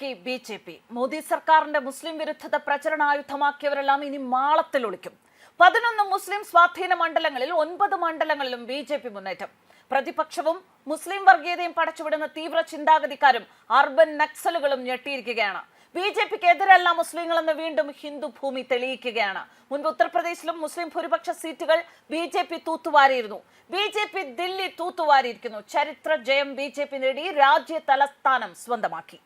കീഴടക്കി B J P Modi സർക്കാരിന്റെ മുസ്ലിം വിരുദ്ധത പ്രചരണായുധമാക്കിയവരെല്ലാം ഇനി മാളത്തിൽ ഒളിക്കും. പതിനൊന്ന് മുസ്ലിം സ്വാധീന മണ്ഡലങ്ങളിൽ ഒൻപത് മണ്ഡലങ്ങളിലും ബി ജെ പി മുന്നേറ്റം. പ്രതിപക്ഷവും മുസ്ലിം വർഗീയതയും പടച്ചുവിടുന്ന തീവ്ര ചിന്താഗതിക്കാരും അർബൻ നക്സലുകളും ഞെട്ടിയിരിക്കുകയാണ്. ബി ജെ പിക്ക് എതിരല്ല മുസ്ലിങ്ങളെന്ന് വീണ്ടും ഹിന്ദു ഭൂമി തെളിയിക്കുകയാണ്. മുൻപ് ഉത്തർപ്രദേശിലും മുസ്ലിം ഭൂരിപക്ഷ സീറ്റുകൾ ബി ജെ പി തൂത്തുവാരിയിരുന്നു. ബി ജെ പി ദില്ലി തൂത്തുവാരിയിരിക്കുന്നു. ചരിത്ര ജയം ബി ജെ പി നേടി രാജ്യ തലസ്ഥാനം സ്വന്തമാക്കി.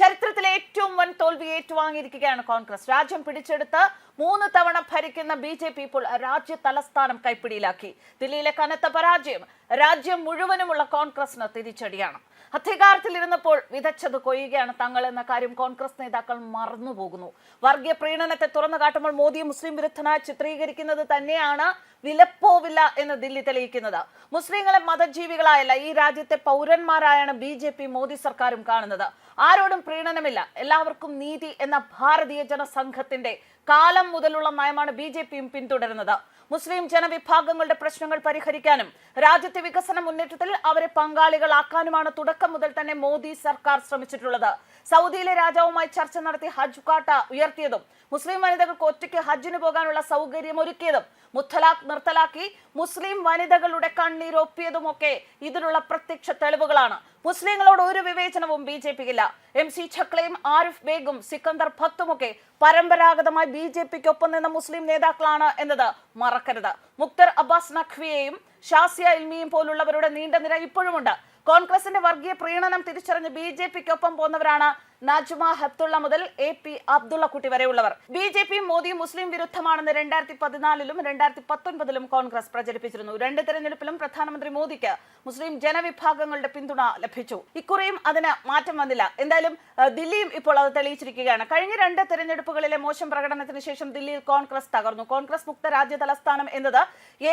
ചരിത്രത്തിലെ ഏറ്റവും വൻ തോൽവി ഏറ്റുവാങ്ങിയിരിക്കുകയാണ് കോൺഗ്രസ്. രാജ്യം പിടിച്ചെടുത്ത് മൂന്ന് തവണ ഭരിക്കുന്ന ബി ജെ പി ഇപ്പോൾ രാജ്യ തലസ്ഥാനം കൈപ്പിടിയിലാക്കി. ദില്ലിയിലെ കനത്ത പരാജയം രാജ്യം മുഴുവനുമുള്ള കോൺഗ്രസിന് തിരിച്ചടിയാണ്. അധികാരത്തിൽ ഇരുന്നപ്പോൾ വിതച്ചത് കൊയ്യുകയാണ് തങ്ങൾ എന്ന കാര്യം കോൺഗ്രസ് നേതാക്കൾ മറന്നുപോകുന്നു വർഗീയ പ്രീണനത്തെ തുറന്നു കാട്ടുമ്പോൾ മോദിയെ മുസ്ലിം വിരുദ്ധനായി ചിത്രീകരിക്കുന്നത് തന്നെയാണ് വിലപ്പോവില്ല എന്ന് ദില്ലി തെളിയിക്കുന്നത്. മുസ്ലിങ്ങളെ മതജീവികളായല്ല ഈ രാജ്യത്തെ പൗരന്മാരായാണ് ബി ജെ പി മോദി സർക്കാരും കാണുന്നത്. ആരോടും പ്രീണനമില്ല എല്ലാവർക്കും നീതി എന്ന ഭാരതീയ ജനസംഘത്തിന്റെ കാലം മുതലുള്ള നയമാണ് ബി ജെ പിയും പിന്തുടരുന്നത്. മുസ്ലിം ജനവിഭാഗങ്ങളുടെ പ്രശ്നങ്ങൾ പരിഹരിക്കാനും രാജ്യത്തെ വികസന മുന്നേറ്റത്തിൽ അവരെ പങ്കാളികളാക്കാനുമാണ് തുടക്കം മുതൽ തന്നെ മോദി സർക്കാർ ശ്രമിച്ചിട്ടുള്ളത്. സൗദിയിലെ രാജാവുമായി ചർച്ച നടത്തി ഹജ്ജ് കാട്ട ഉയർത്തിയതും മുസ്ലിം വനിതകൾക്ക് ഒറ്റയ്ക്ക് ഹജ്ജിന് പോകാനുള്ള സൗകര്യം ഒരുക്കിയതും മുത്തലാഖ് നിർത്തലാക്കി മുസ്ലിം വനിതകളുടെ കണ്ണീരൊപ്പിയതുമൊക്കെ ഇതിനുള്ള പ്രത്യക്ഷ തെളിവുകളാണ്. മുസ്ലിങ്ങളോട് ഒരു വിവേചനവും ബി ജെ പിക്കില്ല. എം സി ഛക്ലയും ആരിഫ് ബേഗും സിക്കന്ദർ ഭത്തുമൊക്കെ പരമ്പരാഗതമായി ബി ജെ പിക്കൊപ്പം നിന്ന മുസ്ലിം നേതാക്കളാണ് എന്നത് മറക്കരുത്. മുക്തർ അബ്ബാസ് നഖ്വിയെയും ഷാസിയ ഇൽമിയും പോലുള്ളവരുടെ നീണ്ട നിര ഇപ്പോഴുമുണ്ട്. കോൺഗ്രസിന്റെ വർഗീയ പ്രീണനം തിരിച്ചറിഞ്ഞ് ബി ജെ പിക്കൊപ്പം പോകുന്നവരാണ് നജ്മ ഹത്തുള്ള മുതൽ എ പി അബ്ദുള്ള കുട്ടി വരെയുള്ളവർ. ബി ജെ പി മോദി മുസ്ലിം വിരുദ്ധമാണെന്ന് രണ്ടായിരത്തി പതിനാലിലും രണ്ടായിരത്തി പത്തൊൻപതിലും കോൺഗ്രസ് പ്രചരിപ്പിച്ചിരുന്നു. രണ്ട് തെരഞ്ഞെടുപ്പിലും പ്രധാനമന്ത്രി മോദിക്ക് മുസ്ലിം ജനവിഭാഗങ്ങളുടെ പിന്തുണ ലഭിച്ചു. ഇക്കുറിയും അതിന് മാറ്റം വന്നില്ല. എന്തായാലും ദില്ലിയും ഇപ്പോൾ അത് തെളിയിച്ചിരിക്കുകയാണ്. കഴിഞ്ഞ രണ്ട് തെരഞ്ഞെടുപ്പുകളിലെ മോശം പ്രകടനത്തിന് ശേഷം ദില്ലിയിൽ കോൺഗ്രസ് തകർന്നു. കോൺഗ്രസ് മുക്ത രാജ്യ തലസ്ഥാനം എന്നത്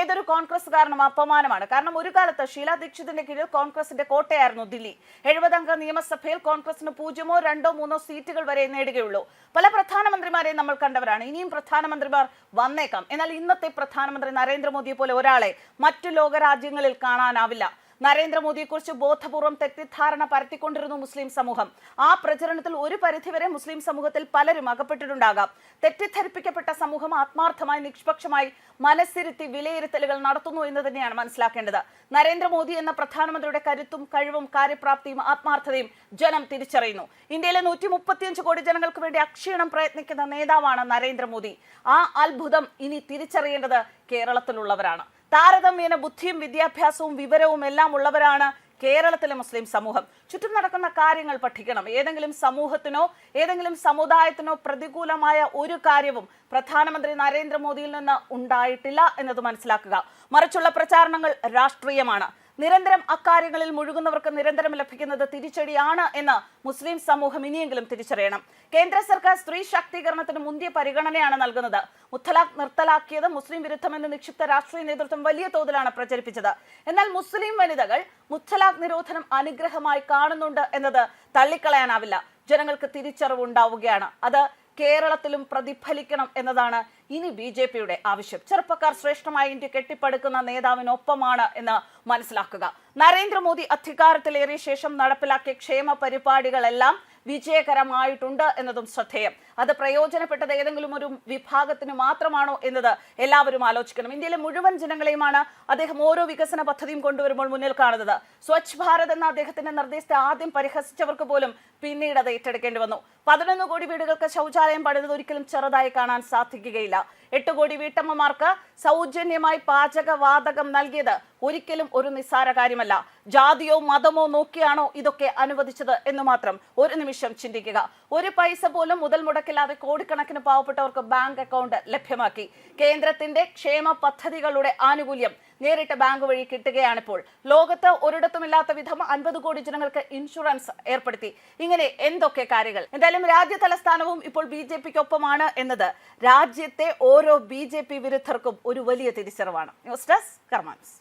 ഏതൊരു കോൺഗ്രസ്സുകാരനും അപമാനമാണ്. കാരണം ഒരു കാലത്ത് ഷീല ദീക്ഷിതിന്റെ കീഴിൽ കോൺഗ്രസിന്റെ കോട്ടയായിരുന്നു ദില്ലി. എഴുപതംഗ നിയമസഭയിൽ കോൺഗ്രസിന് പൂജ്യമോ രണ്ടോ മൂന്നോ സീറ്റുകൾ വരെ നേടുകയുള്ളൂ. പല പ്രധാനമന്ത്രിമാരെ നമ്മൾ കണ്ടവരാണ്. ഇനിയും പ്രധാനമന്ത്രിമാർ വന്നേക്കാം. എന്നാൽ ഇന്നത്തെ പ്രധാനമന്ത്രി നരേന്ദ്രമോദിയെ പോലെ ഒരാളെ മറ്റു ലോകരാജ്യങ്ങളിൽ കാണാനാവില്ല. നരേന്ദ്രമോദിയെക്കുറിച്ച് ബോധപൂർവം തെറ്റിദ്ധാരണ പരത്തിക്കൊണ്ടിരുന്നു മുസ്ലിം സമൂഹം. ആ പ്രചരണത്തിൽ ഒരു പരിധിവരെ മുസ്ലിം സമൂഹത്തിൽ പലരും അകപ്പെട്ടിട്ടുണ്ടാകാം. തെറ്റിദ്ധരിപ്പിക്കപ്പെട്ട സമൂഹം ആത്മാർത്ഥമായി നിഷ്പക്ഷമായി മനസ്സിരുത്തി വിലയിരുത്തലുകൾ നടത്തുന്നു എന്ന് തന്നെയാണ് മനസ്സിലാക്കേണ്ടത്. നരേന്ദ്രമോദി എന്ന പ്രധാനമന്ത്രിയുടെ കരുത്തും കഴിവും കാര്യപ്രാപ്തിയും ആത്മാർത്ഥതയും ജനം തിരിച്ചറിയുന്നു. ഇന്ത്യയിലെ നൂറ്റി മുപ്പത്തിയഞ്ച് കോടി ജനങ്ങൾക്ക് വേണ്ടി അക്ഷീണം പ്രയത്നിക്കുന്ന നേതാവാണ് നരേന്ദ്രമോദി. ആ അത്ഭുതം ഇനി തിരിച്ചറിയേണ്ടത് കേരളത്തിലുള്ളവരാണ്. താരതമ്യേന ബുദ്ധിയും വിദ്യാഭ്യാസവും വിവരവും എല്ലാം ഉള്ളവരാണ് കേരളത്തിലെ മുസ്ലിം സമൂഹം. ചുറ്റും നടക്കുന്ന കാര്യങ്ങൾ പഠിക്കണം. ഏതെങ്കിലും സമൂഹത്തിനോ ഏതെങ്കിലും സമുദായത്തിനോ പ്രതികൂലമായ ഒരു കാര്യവും പ്രധാനമന്ത്രി നരേന്ദ്രമോദിയിൽ നിന്ന് ഉണ്ടായിട്ടില്ല എന്നത് മനസ്സിലാക്കുക. മറിച്ചുള്ള പ്രചാരണങ്ങൾ രാഷ്ട്രീയമാണ്. നിരന്തരം അക്കാര്യങ്ങളിൽ മുഴുകുന്നവർക്ക് നിരന്തരം ലഭിക്കുന്നത് തിരിച്ചടിയാണ് എന്ന് മുസ്ലിം സമൂഹം ഇനിയെങ്കിലും തിരിച്ചറിയണം. കേന്ദ്ര സർക്കാർ സ്ത്രീ ശാക്തീകരണത്തിന് മുന്തിയ പരിഗണനയാണ് നൽകുന്നത്. മുത്തലാഖ് നിർത്തലാക്കിയത് മുസ്ലിം വിരുദ്ധമെന്ന് നിക്ഷിപ്ത രാഷ്ട്രീയ നേതൃത്വം വലിയ തോതിലാണ് പ്രചരിപ്പിച്ചത്. എന്നാൽ മുസ്ലിം വനിതകൾ മുത്തലാഖ് നിരോധനം അനുഗ്രഹമായി കാണുന്നുണ്ട് എന്നത് തള്ളിക്കളയാനാവില്ല. ജനങ്ങൾക്ക് തിരിച്ചറിവുണ്ടാവുകയാണ്. അത് കേരളത്തിലും പ്രതിഫലിക്കണം എന്നതാണ് ഇനി ബി ജെ പിയുടെ ആവശ്യം. ചെറുപ്പക്കാർ ശ്രേഷ്ഠമായ ഇന്ത്യ കെട്ടിപ്പടുക്കുന്ന നേതാവിനൊപ്പമാണ് എന്ന് മനസ്സിലാക്കുക. നരേന്ദ്രമോദി അധികാരത്തിലേറിയ ശേഷം നടപ്പിലാക്കിയ ക്ഷേമ പരിപാടികളെല്ലാം വിജയകരമായിട്ടുണ്ട് എന്നതും ശ്രദ്ധേയം. അത് പ്രയോജനപ്പെട്ടത് ഏതെങ്കിലും ഒരു വിഭാഗത്തിന് മാത്രമാണോ എന്നത് എല്ലാവരും ആലോചിക്കണം. ഇന്ത്യയിലെ മുഴുവൻ ജനങ്ങളെയുമാണ് അദ്ദേഹം ഓരോ വികസന പദ്ധതിയും കൊണ്ടുവരുമ്പോൾ മുന്നിൽ കാണുന്നത്. സ്വച്ഛ് ഭാരത് എന്ന അദ്ദേഹത്തിന്റെ നിർദ്ദേശത്തെ ആദ്യം പരിഹസിച്ചവർക്ക് പോലും പിന്നീട് അത് ഏറ്റെടുക്കേണ്ടി വന്നു. പതിനൊന്ന് കോടി വീടുകൾക്ക് ശൗചാലയം പണിതത് ഒരിക്കലും ചെറുതായി കാണാൻ സാധിക്കുകയില്ല. എട്ട് കോടി വീട്ടമ്മമാർക്ക് സൗജന്യമായി പാചകവാതകം നൽകിയത് ഒരിക്കലും ഒരു നിസ്സാര കാര്യമല്ല. ജാതിയോ മതമോ നോക്കിയാണോ ഇതൊക്കെ അനുവദിച്ചത് എന്ന് മാത്രം ഒരു നിമിഷം ചിന്തിക്കുക. ഒരു പൈസ പോലും മുതൽ മുടക്കില്ലാതെ കോടിക്കണക്കിന് പാവപ്പെട്ടവർക്ക് ബാങ്ക് അക്കൗണ്ട് ലഭ്യമാക്കി. കേന്ദ്രത്തിന്റെ ക്ഷേമ പദ്ധതികളുടെ ആനുകൂല്യം നേരിട്ട് ബാങ്ക് വഴി കിട്ടുകയാണിപ്പോൾ. ലോകത്ത് ഒരിടത്തുമില്ലാത്ത വിധം അൻപത് കോടി ജനങ്ങൾക്ക് ഇൻഷുറൻസ് ഏർപ്പെടുത്തി. ഇങ്ങനെ എന്തൊക്കെ കാര്യങ്ങൾ? എന്തായാലും രാജ്യ തലസ്ഥാനവും ഇപ്പോൾ ബി ജെ പിക്കൊപ്പമാണ് എന്നത് രാജ്യത്തെ ഓരോ ബി ജെ പി വിരുദ്ധർക്കും ഒരു വലിയ തിരിച്ചറിവാണ്. News desk കർമാൻസ്.